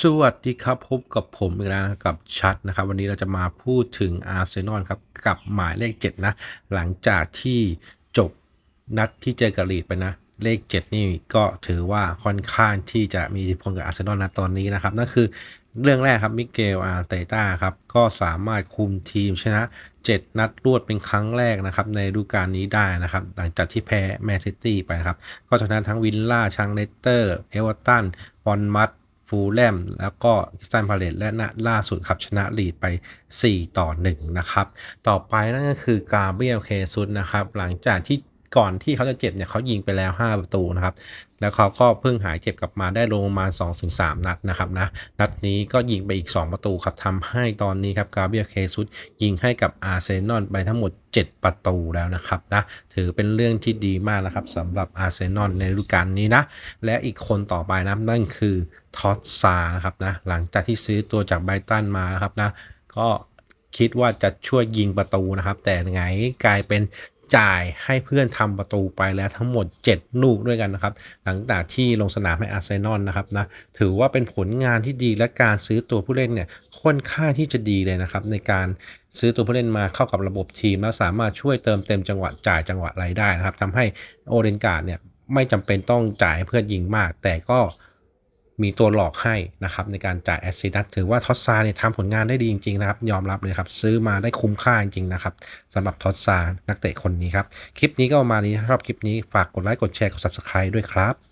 สวัสดีครับ พบกับผมอีกแล้วนะกับชัดนะครับ วันนี้เราจะมาพูดถึงอาร์เซนอลครับ กับหมายเลข 7 นะ หลังจากที่จบนัดที่เจอกับลีดไปนะ เลข 7 นี่ก็ถือว่าค่อนข้างที่จะมีอิทธิพลกับอาร์เซนอลนะตอนนี้นะครับ นั่นคือเรื่องแรกครับมิเกลอาร์เตต้าครับ ก็สามารถคุมทีมชนะ 7 นัดรวดเป็นครั้งแรกนะครับ ในฤดูกาลนี้ได้นะครับ หลังจากที่แพ้แมนซิตี้ไปครับ ก็ชนะทั้งวิลล่าชังเลสเตอร์ เอเวอร์ตันบอลมัด ฟูลแลมแล้วก็คิสตันพาเลตและณล่าสุดครับชนะลีดไป 4 ต่อ 1 นะครับ ต่อไปนั่นก็คือกาเบรียลเคซุสนะครับ หลังจากที่ ก่อนที่เขาจะเจ็บเนี่ยเขายิงไปแล้ว 5 ประตูนะครับ แล้วเขาก็เพิ่งหายเจ็บกลับมาได้ลงมา2-3 นัดนะครับนะ นัดนี้ก็ยิงไปอีก 2 ประตูครับทำให้ตอนนี้ครับกาเบรียลเคซุสยิงให้กับอาร์เซนอลไปทั้งหมด 7 ประตูแล้วนะครับนะถือเป็นเรื่องที่ดีมากนะครับสำหรับอาร์เซนอลในฤดูกาลนี้นะ และอีกคนต่อไปนะนั่นคือท็อตซานะครับนะหลังจากที่ซื้อตัวจากไบรตันมานะครับนะก็คิดว่าจะช่วยยิงประตูนะครับ แต่ไงกลายเป็น จ่ายให้เพื่อนทำประตูไปแล้วทั้งหมด 7 ลูกด้วยกันนะครับ หลังจากที่ลงสนามให้อาร์เซนอลนะครับนะถือว่าเป็นผลงานที่ดีและการซื้อตัวผู้เล่นเนี่ยค่อนข้างที่จะดีเลยนะครับ ในการซื้อตัวผู้เล่นมาเข้ากับระบบทีม แล้วสามารถช่วยเติมเต็มจังหวะจ่ายจังหวะอะไรได้นะครับทำให้โอเดนการ์ดเนี่ยไม่จำเป็นต้องจ่ายให้เพื่อนยิงมาก แต่ก็ มีตัวหลอกให้นะครับในการจ่ายแอสซิสต์ถือว่าทอสซาเนี่ยทำผลงานได้ดีจริงๆนะครับ ยอมรับเลยครับ ซื้อมาได้คุ้มค่าจริงๆนะครับสำหรับทอสซานักเตะคนนี้ครับ คลิปนี้ก็ประมาณนี้ถ้าชอบคลิปนี้ฝากกดไลค์กดแชร์กด subscribe ด้วยครับ